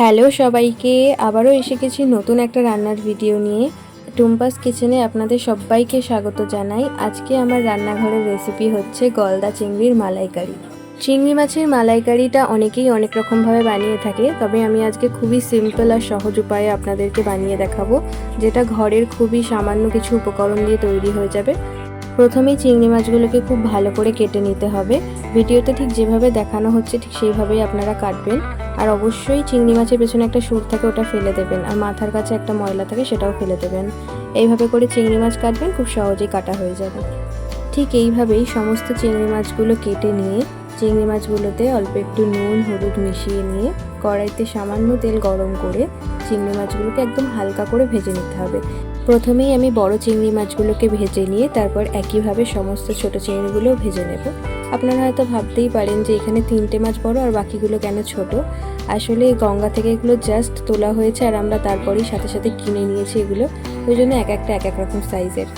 Hello সবাইকে, আবারও এসে গেছি নতুন একটা রান্নার ভিডিও নিয়ে। টুম্পাস কিচেনে আপনাদের সবাইকে স্বাগত জানাই। আজকে আমার রান্নাঘরের রেসিপি হচ্ছে গলদা চিংড়ির মালাইকারি। চিংড়ি মাছের মালাইকারিটা অনেকেই অনেক রকমভাবে বানিয়ে থাকে, তবে আমি আজকে খুবই সিম্পল আর সহজ উপায়ে আপনাদেরকে বানিয়ে দেখাবো, যেটা ঘরের খুবই সামান্য কিছু উপকরণ দিয়ে তৈরি হয়ে যাবে। প্রথমেই চিংড়ি মাছগুলোকে খুব ভালো করে কেটে নিতে হবে। ভিডিওতে ঠিক যেভাবে দেখানো হচ্ছে, ঠিক সেইভাবেই আপনারা কাটবেন। আর অবশ্যই চিংড়ি মাছের পেছনে একটা সুর থাকে, ওটা ফেলে দেবেন। আর মাথার কাছে একটা ময়লা থাকে, সেটাও ফেলে দেবেন। এইভাবে করে চিংড়ি মাছ কাটবেন, খুব সহজেই কাটা হয়ে যাবে। ঠিক এইভাবেই সমস্ত চিংড়ি মাছগুলো কেটে নিয়ে, চিংড়ি মাছগুলোতে অল্প একটু নুন, হলুদ মিশিয়ে নিয়ে, কড়াইতে সামান্য তেল গরম করে চিংড়ি মাছগুলোকে একদম হালকা করে ভেজে নিতে হবে। প্রথমেই আমি বড় চিংড়ি মাছগুলোকে ভেজে নিয়ে তারপর একইভাবে সমস্ত ছোট চিংড়িগুলো ভেজে নেব। আপনারা হয়তো ভাবতেই পারেন যে এখানে তিনটে মাছ বড় আর বাকিগুলো কেন ছোট? আসলে গঙ্গা থেকে এগুলো জাস্ট তোলা হয়েছে আর আমরা তারপরেই সাথে সাথে কিনে নিয়েছি এগুলো। ওই জন্য এক একটা এক এক রকম সাইজের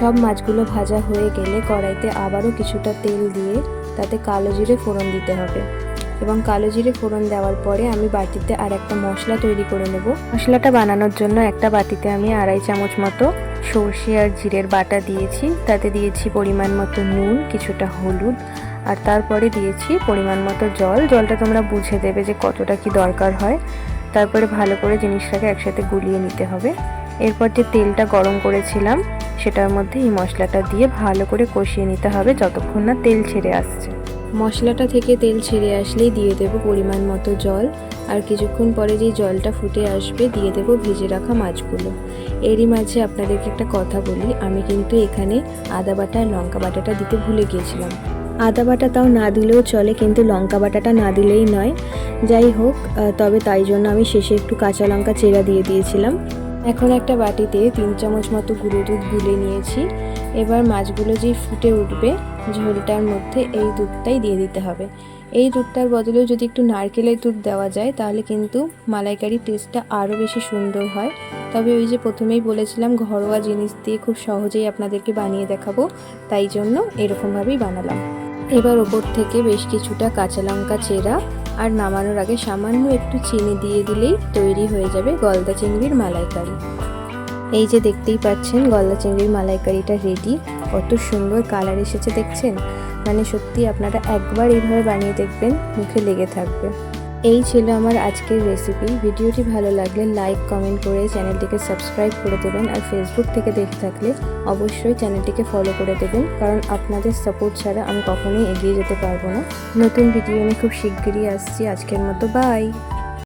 সব মাছগুলো ভাজা হয়ে গেলে কড়াইতে আবারও কিছুটা তেল দিয়ে তাতে কালো জিরে ফোড়ন দিতে হবে। এবং কালো জিরে ফোড়ন দেওয়ার পরে আমি বাটিতে আর একটা মশলা তৈরি করে নেব। মশলাটা বানানোর জন্য একটা বাটিতে আমি আড়াই চামচ মতো সর্ষে আর জিরের বাটা দিয়েছি। তাতে দিয়েছি পরিমাণ মতো নুন, কিছুটা হলুদ, আর তারপরে দিয়েছি পরিমাণ মতো জল। জলটা তোমরা বুঝে দেবে যে কতটা কি দরকার হয়। তারপরে ভালো করে জিনিসটাকে একসাথে গুলিয়ে নিতে হবে। এরপর যে তেলটা গরম করেছিলাম, সেটার মধ্যে এই মশলাটা দিয়ে ভালো করে কষিয়ে নিতে হবে যতক্ষণ না তেল ছেড়ে আসছে। মশলাটা থেকে তেল ছেড়ে আসলেই দিয়ে দেবো পরিমাণ মতো জল, আর কিছুক্ষণ পরে যেই জলটা ফুটে আসবে দিয়ে দেবো ভেজে রাখা মাছগুলো। এরই মাঝে আপনাদেরকে একটা কথা বলি, আমি কিন্তু এখানে আদা বাটা আর লঙ্কা বাটাটা দিতে ভুলে গিয়েছিলাম। আদা বাটা তাও না দিলেও চলে, কিন্তু লঙ্কা বাটাটা না দিলেই নয়। যাই হোক তবে তাই জন্য আমি শেষে একটু কাঁচা লঙ্কা চেরা দিয়ে দিয়েছিলাম। এখন একটা বাটিতে তিন চামচ মতো গুঁড়ো দুধ গুলে নিয়েছি। এবার মাছগুলো যেই ফুটে উঠবে, ঝোলটার মধ্যে এই দুধটাই দিয়ে দিতে হবে। এই দুধটার বদলেও যদি একটু নারকেলের দুধ দেওয়া যায়, তাহলে কিন্তু মালাইকারির টেস্টটা আরও বেশি সুন্দর হয়। তবে ওই যে প্রথমেই বলেছিলাম, ঘরোয়া জিনিস দিয়ে খুব সহজেই আপনাদেরকে বানিয়ে দেখাবো, তাই জন্য এরকমভাবেই বানালাম। এবার ওপর থেকে বেশ কিছুটা কাঁচা লঙ্কা চেরা আর নামানোর আগে সামান্য একটু চিনি দিয়ে দিলেই তৈরি হয়ে যাবে গলদা চিংড়ির মালাইকারি। এই যে দেখতেই পাচ্ছেন, গলদা চিংড়ির মালাইকারিটা রেডি কত সুন্দর কালার এসেছে দেখছেন? মানে সত্যি আপনারা একবার এইভাবে বানিয়ে দেখবেন, মুখে লেগে থাকবে। এই ছিল আমার আজকের রেসিপি ভিডিওটি ভালো লাগলে লাইক কমেন্ট করে চ্যানেলটিকে সাবস্ক্রাইব করে দেবেন আর ফেসবুক থেকে দেখে থাকলে অবশ্যই চ্যানেলটিকে ফলো করে দেবেন, কারণ আপনাদের সাপোর্ট ছাড়া আমি কখনোই এগিয়ে যেতে পারব না। নতুন ভিডিও আমি খুব শিগগিরই আসছি। আজকের মতো বাই